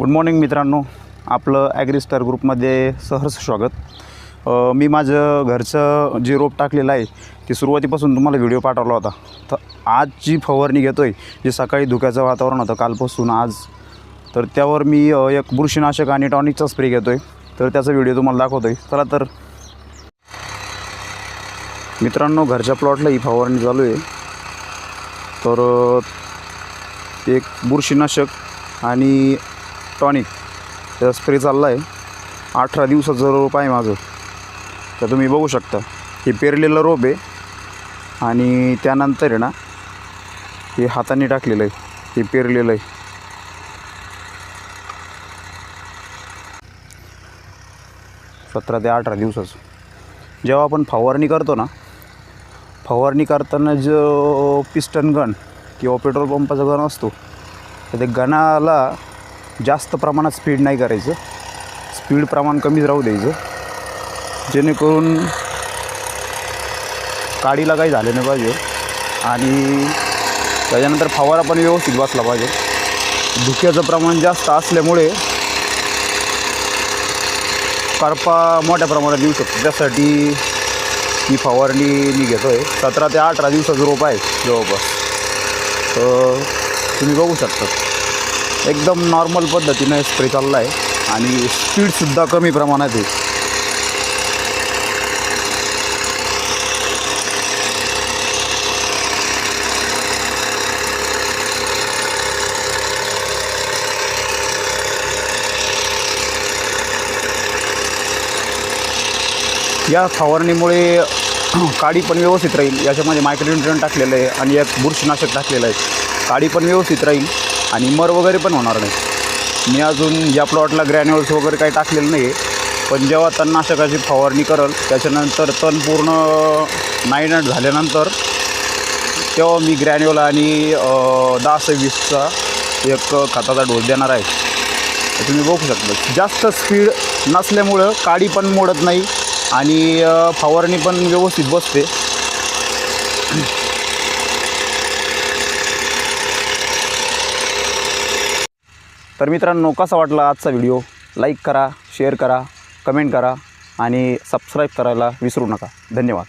Good morning मित्रांनो. आपलं ॲग्रिस्टार ग्रुपमध्ये सहर्ष स्वागत. मी माझं घरचं जे रोप टाकलेलं आहे ते सुरुवातीपासून तुम्हाला व्हिडिओ पाठवला होता. तर आज जी फवारणी घेतो आहे जे सकाळी धुक्याचं वातावरण होतं कालपासून आज तर त्यावर मी एक बुरशीनाशक आणि टॉनिकचा स्प्रे घेतो आहे तर त्याचा व्हिडिओ तुम्हाला दाखवतो आहे चला तर. मित्रांनो घरच्या प्लॉटला ही फवारणी चालू आहे. तर एक बुरशीनाशक आणि टॉनिक त्याचा स्प्रे चालला आहे अठरा दिवसाचं रोप आहे माझं. तर तुम्ही बघू शकता. हे पेरलेलं रोप आहे. आणि त्यानंतर आहे ना हे हाताने टाकलेलं आहे. हे पेरलेलं आहे. सतरा ते अठरा दिवसाचं. जेव्हा आपण फवारणी करतो ना फवारणी करताना जो पिस्टन गन किंवा पेट्रोल पंपाचा गन असतो तर ते गणाला जास्त प्रमाणात स्पीड नाही करायचं. स्पीड प्रमाण कमीच राहू द्यायचं. जेणेकरून काडीला काही झालं नाही पाहिजे. आणि त्याच्यानंतर फवारा पण व्यवस्थित बसला पाहिजे. धुक्याचं प्रमाण जास्त असल्यामुळे करपा मोठ्या प्रमाणात येऊ शकतो. त्यासाठी ही फवारणी मी घेतो आहे सतरा ते अठरा दिवसाचं रोप आहे जवळपास. तर तुम्ही बघू शकता. एकदम नॉर्मल पद्धतीनं स्प्रे चालला आहे आणि स्पीडसुद्धा कमी प्रमाणात आहे. या फवारणीमुळे काडी पण व्यवस्थित राहील. याच्यामध्ये मायक्रोन्युट्रन टाकलेलं आहे आणि एक बुरशीनाशक टाकलेलं आहे. काडी पण व्यवस्थित राहील. आणि मर वगैरे पण होणार नाही. मी अजून या प्लॉटला ग्रॅन्युअल्स वगैरे काही टाकलेलं नाही आहे पण जेव्हा तणनाशकाची फवारणी करल त्याच्यानंतर तण पूर्ण नाईनट झाल्यानंतर तेव्हा मी ग्रॅन्युअल आणि अ, दहा सव्वीसचा एक खताचा डोस देणार आहे. तुम्ही बघू शकता. जास्त स्पीड नसल्यामुळं काडी पण मोडत नाही आणि फवारणी पण व्यवस्थित बसते. तर मित्रांनो कसा वाटला आजचा व्हिडिओ? लाईक करा शेअर करा कमेंट करा आणि सबस्क्राईब करायला विसरू नका. धन्यवाद.